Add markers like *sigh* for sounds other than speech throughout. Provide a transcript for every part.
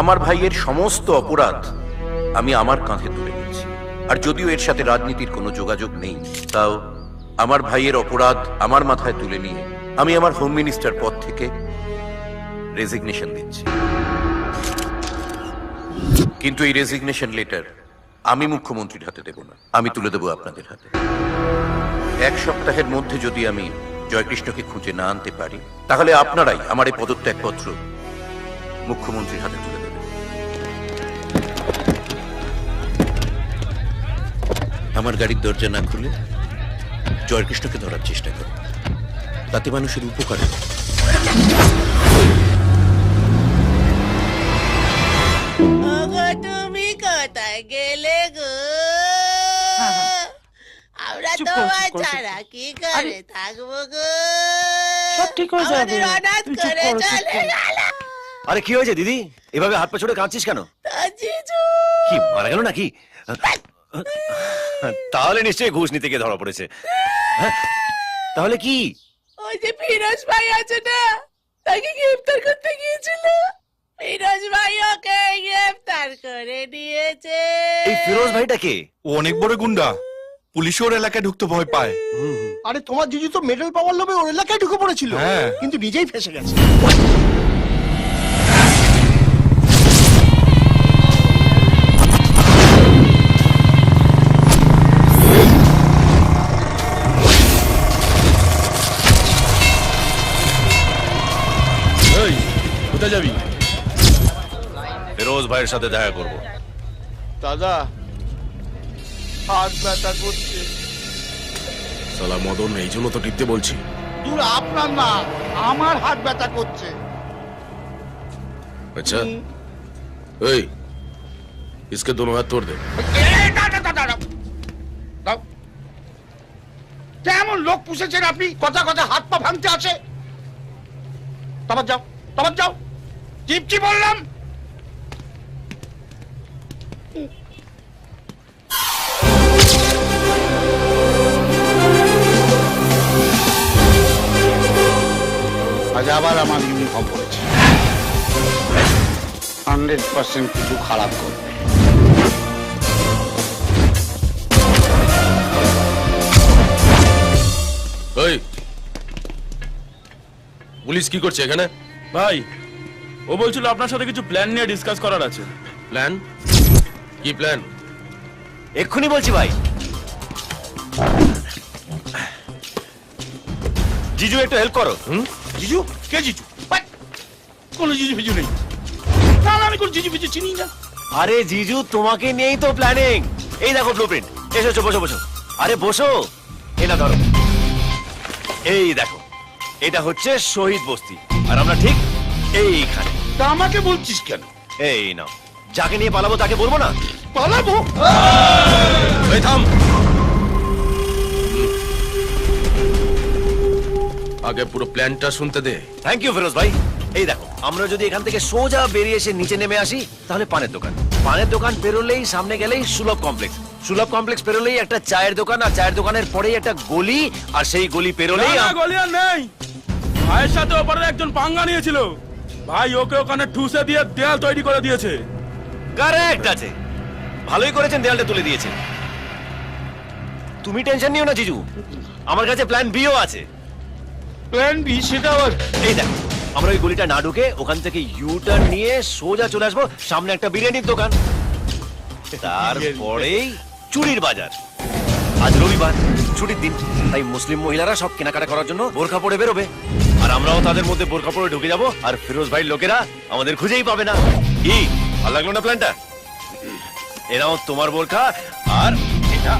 আমার ভাইয়ের সমস্ত অপরাধ আমি আমার কাঁধে তুলে নিচ্ছি। আর যদিও এর সাথে রাজনীতির কোনো যোগাযোগ নেই, তাও আমার ভাইয়ের অপরাধ আমার মাথায় তুলে নিয়ে আমি আমার হোম মিনিস্টার পদ থেকে রেজিগনেশন দিচ্ছি। কিন্তু এই রেজিগনেশন লেটার আমি মুখ্যমন্ত্রীর হাতে দেব না, আমি তুলে দেব আপনাদের হাতে। এক সপ্তাহের মধ্যে যদি আমি জয়কৃষ্ণকে খুঁজে না আনতে পারি, তাহলে আপনারাই আমার এই পদত্যাগপত্র মুখ্যমন্ত্রীর হাতে আমার গাড়ির দরজা না খুলে জয়কৃষ্ণকে ধরার চেষ্টা করুন তাতে মানুষের উপকার তুমি কোথায় গেলে গো? আমরা তোমার করো, ছাড়া কি করে থাকব গো? সব ঠিক হয়ে যাবে। অনাথ করে চলে আরে কি হয়েছে দিদি? এভাবে হাত পা ছড়ে কাঁদছিস কেন? কি মারা গেল নাকি? তাহলে নিশ্চয়ই ঘুষ নিতে গিয়ে ধরা পড়েছে। হ্যাঁ? তাহলে কি? ওই যে ফিরোজ ভাই আছে না তাকে গ্রেফতার করতে গিয়েছিল। ফিরোজ ভাই ওকে গ্রেফতার করে দিয়েছে। এই ফিরোজ ভাইটাকে ও অনেক বড় গুন্ডা। পুলিশ ওর এলাকায় ঢুকতে ভয় পায়। আরে তোমার জিজু তো মেডেল পাওয়ার লোভে ওর এলাকায় ঢুকে পড়েছিল। হ্যাঁ। কিন্তু নিজেই ফেসে গেছে। ভাইয়ের সাথে দেখা করব দাদা হাত ব্যথা করছে সালা মদন এই জন্য তো টিপতে বলছি দূর আপনার না আমার হাত ব্যথা করছে আচ্ছা এই इसके दोनों हाथ तोड़ दे এই, দাঁড়া, দাঁড়া, দাঁড়া। দাও। কেমন লোক পুষেছেন আপনি কথা কথা হাত পা ভাঙতে আছে তোমার যাও তোমার যাও চিপচি বললাম আজ আবার আমার ইউনিফর্ম পড়েছে হান্ড্রেড পার্সেন্ট কিছু খারাপ করবে। ওই পুলিশ কি করছে এখানে? ভাই ও বলছিল আপনার সাথে কিছু প্ল্যান নিয়ে ডিসকাস করার আছে। প্ল্যান কি প্ল্যান এক্ষুনি বলছি ভাই। জিজু একটু হেল্প করো হুম? জিজু কে জিজু! কোনো জিজু ফিজু নেই না না, আমি কোনো জিজু ফিজু চিনি না আরে জিজু তোমাকে নিয়েই তো প্ল্যানিং এই দেখো ব্লুপ্রিন্ট এসেছ বসো বসো। আরে বসো। এটা ধরো। এই দেখো। এটা হচ্ছে শহীদ বস্তি। আর আমরা ঠিক এইখানে। তা আমাকে বলছিস কেন? এই নাও। যাকে নিয়ে পালাবো তাকে বলব না? পালাবো? থাম। আগে পুরো প্ল্যানটা শুনতে দে। থ্যাংক ইউ ফিরোজ ভাই। এই দেখো আমরা যদি এখান থেকে সোজা বেরিয়ে এসে নিচে নেমে আসি তাহলে পানের দোকান। পানের দোকান পেরোলেই সামনে গেলেই সুলভ কমপ্লেক্স। সুলভ কমপ্লেক্স পেরোলেই একটা চায়ের দোকান আর চায়ের দোকানের পরেই একটা গলি আর সেই গলি পেরোলেই গলি আর নেই। ভাইয়ের সাথে ওপারে একজন পাঙ্গা নিয়েছিল। ভাই ওকে ওখানে ঠুসে দিয়ে দেয়াল তৈরি করে দিয়েছে। কারেক্ট আছে। ভালোই করেছেন দেয়ালটা তুলে দিয়েছে। তুমি টেনশন নিও না জিজু। আমার কাছে প্ল্যান বিও আছে। প্ল্যান বি সেটা আবার এই দেখো, আমরা ওই গলিটা না ঢুকে ওখান থেকে ইউ টার্ন নিয়ে সোজা চলে আসব, সামনে একটা বিরিয়ানির দোকান। তারপরেই চুরির বাজার। আজ রবিবার, ছুটির দিন, তাই মুসলিম মহিলারা সব কেনাকাটা করার জন্য বোরখা পরে বেরোবে। আর আমরাও তাদের মধ্যে বোরখা পরে ঢুকে যাব, আর ফিরোজ ভাই লোকেরা আমাদের খুঁজেই পাবে না। কি, ভালো লাগল না প্ল্যানটা এরাও তোমার বোরখা, আর এটা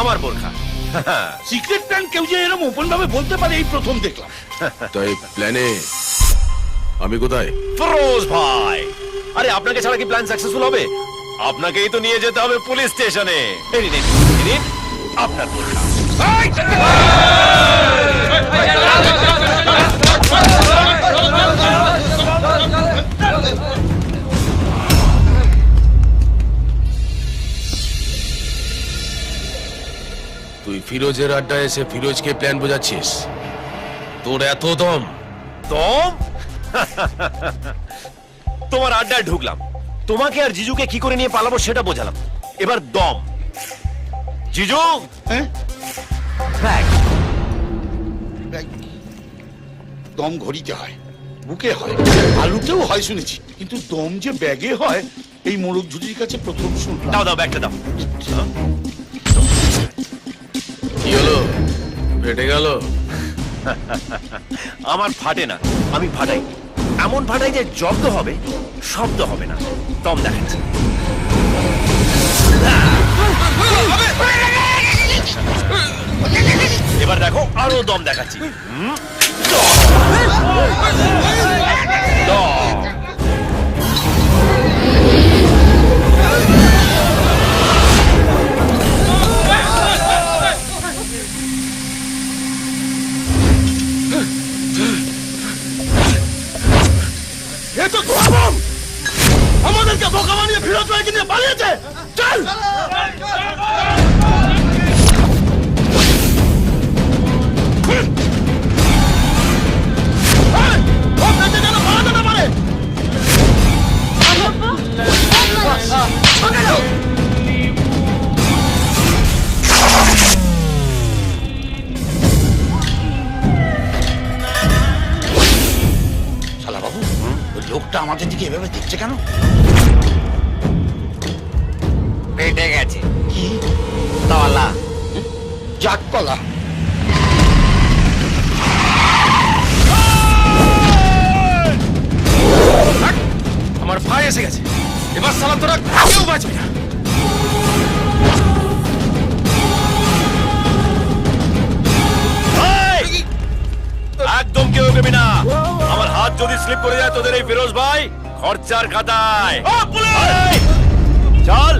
আমার বোরখা। *laughs* সিক্রেট প্ল্যান কেউ যে এরকম ওপেন ভাবে বলতে পারে এই প্রথম দেখলাম। তাই প্ল্যানে আমি কোথায়? ফিরোজ ভাই! আরে আপনাকে ছাড়া কি প্ল্যান সাকসেসফুল হবে? আপনাকেই তো নিয়ে যেতে হবে পুলিশ স্টেশনে। আপনার বোরখা ফিরোজের আড্ডায় এসে ফিরোজকে প্ল্যান বোঝাচ্ছিস। তোর এত দম। দম? তোমার আড্ডায় ঢুকলাম। তোমাকে আর জিজুকে কি করে নিয়ে পালাবো সেটা বোঝালাম। এবার দম। জিজু? হ্যাঁ? ব্যাগ। দম ঘড়িতে হয় বুকে হয় আলুতেও হয় শুনেছি। কিন্তু দম যে ব্যাগে হয় এই মোরগ ঝুটির কাছে প্রথম শুনলাম। দাও দাও ব্যাগটা দাও। ফেটে গেল? *laughs* আমার ফাটে না, আমি ফাটাই। এমন ফাটাই যে জব্দ হবে, শব্দ হবে না। দম দেখাচ্ছি। এবার দেখো, আরও দম দেখাচ্ছি? দম। আমাদের দিকে এভাবে দেখছে কেন? পেটে গেছে। কি? তলা। জাত কলা আমার ভাই এসে গেছে। এবার সালাম তোরা কেউ বাঁচবে না। স্লিপ করে যায় তোদের এই ফিরোজ ভাই। খরচার খাতায়। চল!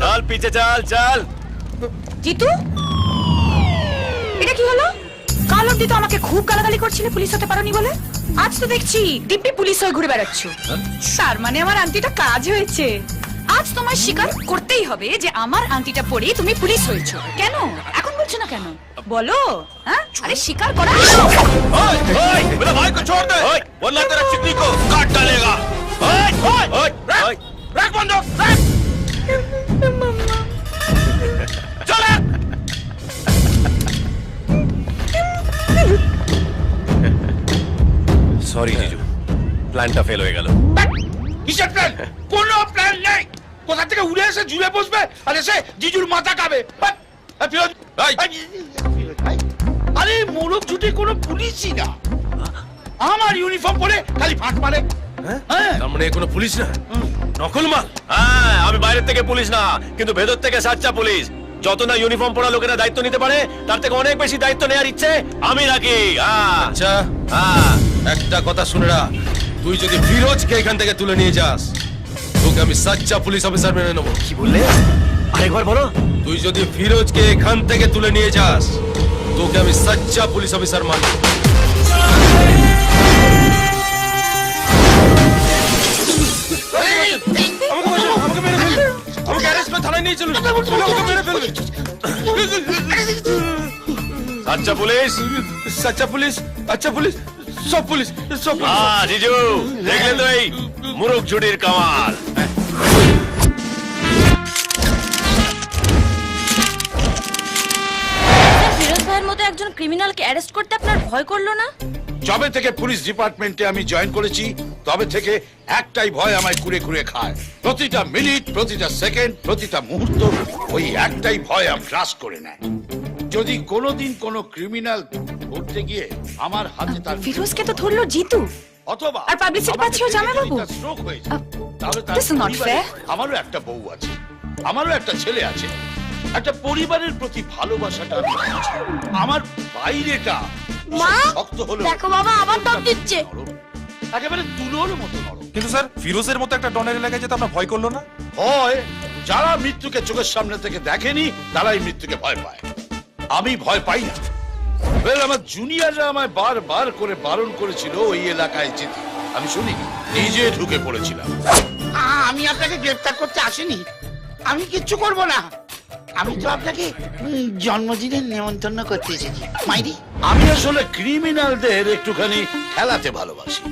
চল পিছে চল চল। জিতু? এটা কি হলো? কাল অব্দি তো আমাকে খুব গালাগালি করছিলে পুলিশ হতে পারোনি বলে। আজ তো দেখছি দিব্যি পুলিশ হয়ে ঘুরে বেড়াচ্ছ। তার মানে আমার আন্টিটা কাজ হয়েছে। আজ তোমার স্বীকার করতেই হবে যে আমার আন্টিটা পরে তুমি পুলিশ হয়েছো। কেন? এখন বলছো না কেন? বলো হ্যাঁ? আরে স্বীকার করা ओए, ओए, मेरे भाई को छोड़ दे ओए, वरना तेरा चिकनी को काट डालेगा ओए, ओए, ओए, ओए, রাখ বন্ধ রাখ चल সরি জিজু প্ল্যানটা ফেল হয়ে গেল কিসের প্ল্যান কোনো প্ল্যান নেই কোথা থেকে উড়ে এসে জুড়ে বসবে আর এসে জিজুর মাথা খাবে হাট! এই ফিরোজ, আরে মোরগ ছুটে কোনো পুলিশই না। আমার ইউনিফর্ম পরে খালি ফাঁক মারে। হ্যাঁ? তার মানে কোনো পুলিশ না? নকল মাল? হ্যাঁ আমি বাইরের থেকে পুলিশ না কিন্তু ভেতর থেকে সাচ্চা পুলিশ। যত না ইউনিফর্ম পরা লোকেরা দায়িত্ব নিতে পারে তার থেকে অনেক বেশি দায়িত্ব নেওয়ার ইচ্ছে আমি রাখি হ্যাঁ। আচ্ছা। হ্যাঁ। একটা কথা শুনে রাখ। তুই যদি ফিরোজকে এখান থেকে তুলে নিয়ে যাস তোকে আমি সাচ্চা পুলিশ অফিসার মেনে নেব। কি বললে? আরেকবার বলো। তুই যদি ফিরোজকে এখান থেকে তুলে নিয়ে যাস তোকে আমি সাচ্চা পুলিশ অফিসার ফেলবে সাচ্চা পুলিশ। সাচ্চা পুলিশ আচ্ছা পুলিশ সব পুলিশ সব পুলিশ। দেখলে তো এই মুরগ ঝুটির কামাল। ক্রিমিনালকে অ্যারেস্ট করতে আপনার ভয় করল না? যবে থেকে পুলিশ ডিপার্টমেন্টে আমি জয়েন করেছি তবে থেকে একটাই ভয় আমায় কুড়ে কুড়ে খায়। প্রতিটা মিনিট প্রতিটা সেকেন্ড প্রতিটা মুহূর্ত ওই একটাই ভয় আমি গ্রাস করে নেয়। যদি কোনোদিন কোনো ক্রিমিনাল ধরতে গিয়ে আমার হাতে তার ফিরোজকে তো ধরলো জিতু। অথবা আর আমাকে পাচ্ছেও দেখে জামাইবাবু? যদি তার stroke হয়ে যায়, আহ, তাহলে তার. আমারও একটা বউ আছে আমারও একটা ছেলে আছে। একটা পরিবারের প্রতি ভালোবাসাটা আমি আমার বাইরেটা মা, শক্ত হলেও দেখো বাবা, আবার দম দিচ্ছে। একেবারে তুলোর মতো নরম। কিন্তু স্যার ফিরোজের মতো একটা ডনের এলাকায় যেতে আপনার ভয় করল না? হয় যারা মৃত্যুকে চোখের সামনে থেকে দেখেনি তারাই মৃত্যুকে ভয় পায়। আমি ভয় পাই না। Well, আমার জুনিয়ররা আমায় বারবার করে বারণ করেছিল ওই এলাকায় যেতে। আমি শুনি নিজে ঢুকে পড়েছিলাম। আমি আপনাকে গ্রেফতার করতে আসিনি। আমি কিচ্ছু করব না। আমি তো আপনাকে জন্মদিনের নেমন্তন্ন করতে এসেছি। মাইরি? আমি আসলে ক্রিমিনালদের একটুখানি খেলাতে ভালোবাসি।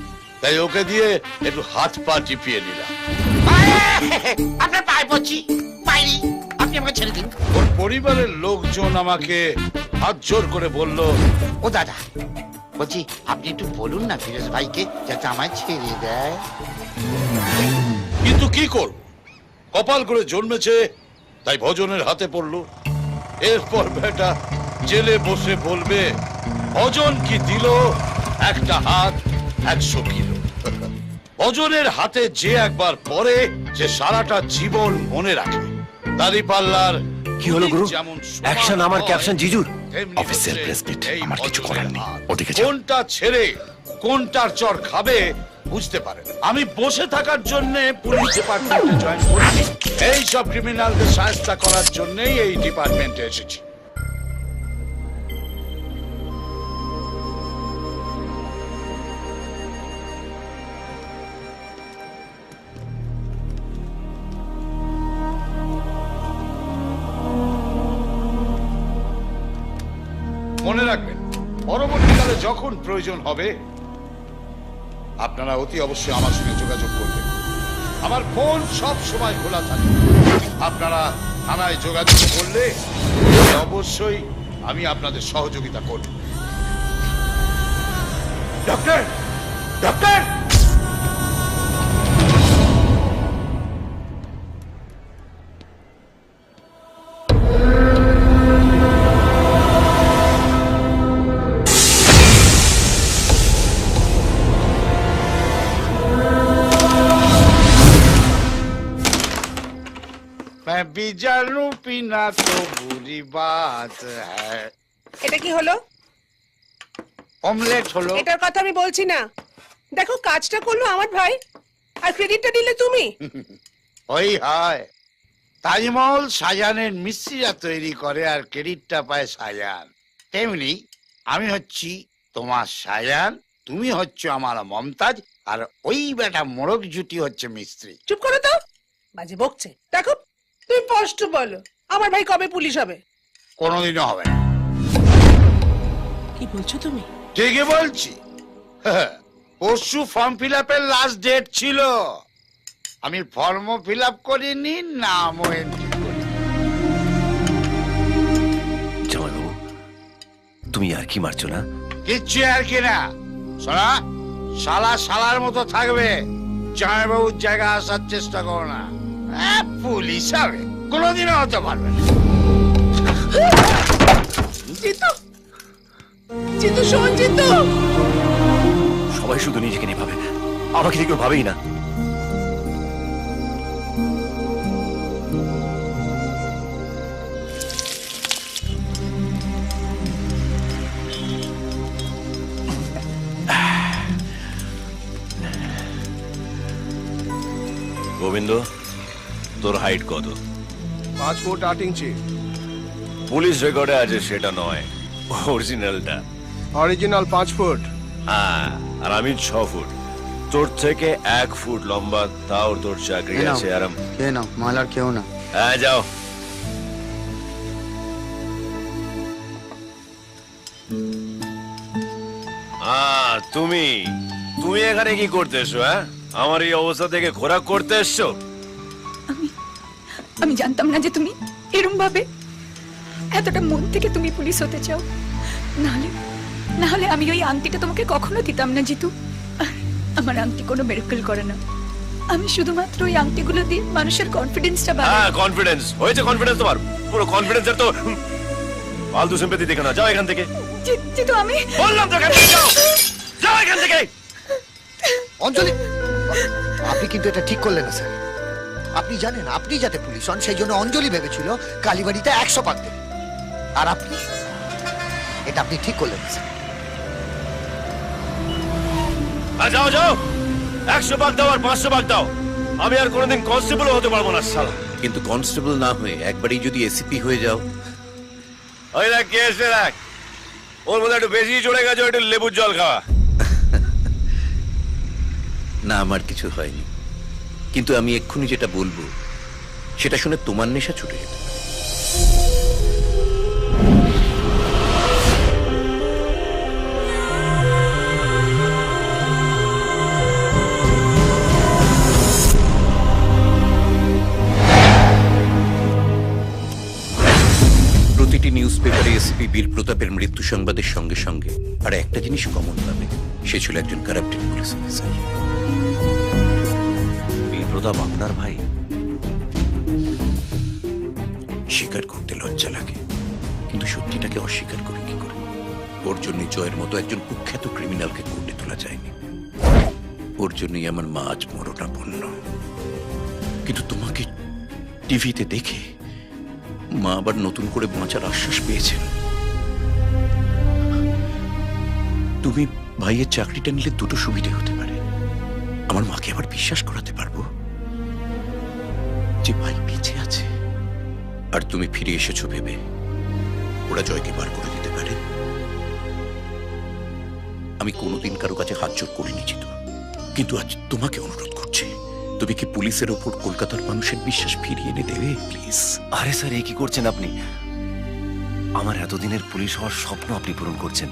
তাই ওকে দিয়ে একটু হাত পা টিপিয়ে নিলাম। আপনার পায়ে পড়ছি। পাইনি আপনি আমাকে ছেড়ে দিন। ওর পরিবারের লোকজন আমাকে হাত জোর করে বলল ও দাদা বলছি আপনি একটু বলুন না ফিরোজ ভাইকে যাতে আমায় ছেড়ে দেয়। কিন্তু কি করব? কপাল করে জন্মেছে তাই ভজনের হাতে পড়ল। এরপর বেটা জেলে বসে বলবে ভজন কি দিল? একটা হাত একশো কিলো। ভজনের হাতে যে একবার পরে যে সারাটা জীবন মনে রাখে। দাড়ি পাল্লার কি হলো গুরু? অ্যাকশন আমার ক্যাপশন জিজুর? অফিসের প্রেস আমার কিছু করার নেই। ওদিকে কোনটা ছেড়ে কোনটার চর খাবে বুঝতে পারে। আমি বসে থাকার জন্য পুলিশ ডিপার্টমেন্টে জয়েন করিনি। এই সব ক্রিমিনালদের সাহায্য করার জন্যই এই ডিপার্টমেন্টে এসেছি। মনে রাখবেন, পরবর্তীকালে যখন প্রয়োজন হবে আপনারা অতি অবশ্যই আমার সঙ্গে যোগাযোগ করবেন। আমার ফোন সব সময় খোলা থাকে। আপনারা থানায় যোগাযোগ করলে অবশ্যই আমি আপনাদের সহযোগিতা করব। ডক্টর ডক্টর मैं भी जानू पीना तो बुरी बात है এটা কি হলো অমলেট হলো এটার কথা আমি বলছি না দেখো কাজটা করলো আমার ভাই আর ক্রেডিটটা দিলে তুমি *laughs* ওই হয় তাজমহল সাজানের মিস্ত্রিরা তৈরি করে আর ক্রেডিটটা পায় সাজান তেমনি আমি হচ্ছি তোমার সাজান তুমি হচ্ছে আমার মমতাজ আর ওই বেটা মোরগ জুটি হচ্ছে মিস্ত্রি চুপ করো তো বাজে বকছে দেখো তুমি স্পষ্ট বলো আমার ভাই কবে পুলিশ হবে? কোনোদিনও হবে না। কি বলছো তুমি? ঠিকই বলছি। *laughs* পরশু ফর্ম ফিল আপের লাস্ট ডেট ছিল। আমি ফর্ম ফিল আপ করিনি নামও এন্ট্রি করি জামাইবাবু তুমি আর কি মারছো না? কিচ্ছু আর কি না। শোনা শালা শালার মতো থাকবে। জামাইবাবুর জায়গা আসার চেষ্টা করো না। পুলিশ হবে। কোনোদিনও হতে পারবে সবাই শুধু নিজেকে নিয়ে ভাবে। আমাকে কেউ ভাবেই না। গোবিন্দ তোর হাইট কত? পাঁচ ফুট আট ইঞ্চি। পুলিশ রেকর্ডে আছে সেটা নয় অরিজিনালটা অরিজিনাল পাঁচ ফুট হ্যাঁ আর আমি ছ ফুট তোর থেকে এক ফুট লম্বা তাও তোর চাকরি আছে আরাম। খেয়ে নাও মালার কেউ না। হ্যাঁ যাও। তুমি? তুমি এখানে কি করতে এসছো হ্যাঁ? আমার এই অবস্থা থেকে খোরাক করতে এসছো? আমি জানতাম না যে তুমি এরম ভাবে এতটা মন থেকে তুমি পুলিশ হতে চাও। নাহলে নাহলে আমি ওই আংটিটা তোমাকে কখনো দিতাম না জিতু। আমার আংটি কোনো মেরেকল করে না। আমি শুধুমাত্র ওই আংটিগুলো দিয়ে মানুষের কনফিডেন্সটা বাড়াই। হ্যাঁ কনফিডেন্স হয়েছে কনফিডেন্স তোমার। পুরো কনফিডেন্সের তো ফালতু সিম্পেথি দেখে না যাও এখান থেকে। জি- জিতু আমি বললাম তো এখান থেকে যাও। যাও এখান থেকে। অঞ্জলি আপনি কিন্তু এটা ঠিক করলেন না স্যার। আপনি জানেন আপনি যাতে পুলিশ হন সেই জন্য অঞ্জলি ভেবেছিল কালীবাড়িতে একশো পাক দেবে। আর আপনি? এটা আপনি ঠিক করলেন স্যার। যাও যাও। একশো ভাগ দাও আর পাঁচশো ভাগ দাও। আমি আর কোনোদিন কনস্টেবল হতে পারব না শালা কিন্তু কনস্টেবল না হয়ে একবারই যদি এসিপি হয়ে যাও? ওই দেখ কে এসে দেখ। ওর মধ্যে একটু বেশি চড়ে গেছে একটু লেবুর জল খাওয়া। না আমার কিছু হয়নি। কিন্তু আমি এক্ষুনি যেটা বলব, সেটা শুনে তোমার নেশা ছুটে যেত প্রতিটি নিউজ পেপারে এসপি বীর প্রতাপের মৃত্যু সংবাদের সঙ্গে সঙ্গে আর একটা জিনিস কমন পাবে, সে ছিল একজন কারাপ্টেড পুলিশ অফিসার প্রতাপ আপনার ভাই। স্বীকার করতে লজ্জা লাগে, কিন্তু সত্যিটাকে অস্বীকার করে কি করে? ওর জন্য জয়ের মতো একজন কুখ্যাত ক্রিমিনালকে কোর্টে তোলা যায়নি। ওর জন্যই আমার মা আজ মরণাপন্ন কিন্তু তোমাকে টিভিতে দেখে মা আবার নতুন করে বাঁচার আশ্বাস পেয়েছেন। তুমি ভাইয়ের চাকরিটা নিলে দুটো সুবিধে হতে পারে। আমার মাকে আবার বিশ্বাস করাতে পারব? যে ভাই বেঁচে আছে। আর তুমি ফিরে এসেছ ভেবে? ওরা জয়কে বার করে দিতে পারে? আমি কোনোদিন কারও কাছে হাত জোর করিনি জিতু কিন্তু আজ তোমাকে অনুরোধ করছি তুমি কি পুলিশের ওপর কলকাতার মানুষের বিশ্বাস ফিরিয়ে এনে দেবে? প্লিজ। আরে স্যার এ কি করছেন আপনি? আমার এতদিনের পুলিশ হওয়ার স্বপ্ন আপনি পূরণ করছেন।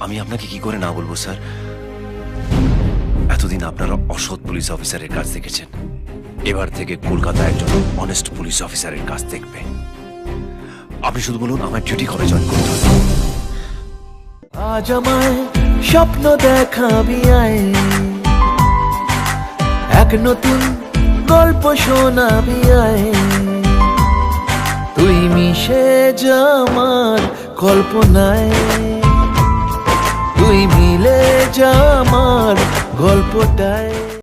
আমি আপনাকে কি করে না বলব স্যার? এতদিন আপনারা অসৎ পুলিশ অফিসারের কাজ দেখেছেন এবার থেকে কলকাতা একজন অনেস্ট পুলিশ অফিসারের কাজ দেখবে। আপনি শুধু বলুন আমার ডিউটি কবে জয়েন করতে হবে আজ আমায় স্বপ্ন দেখাবি আয়। এক নতুন গল্প শোনাবি আয়। তুই মিশে যা আমার কল্পনায়। তুই মিলে যা আমার গল্পটায়।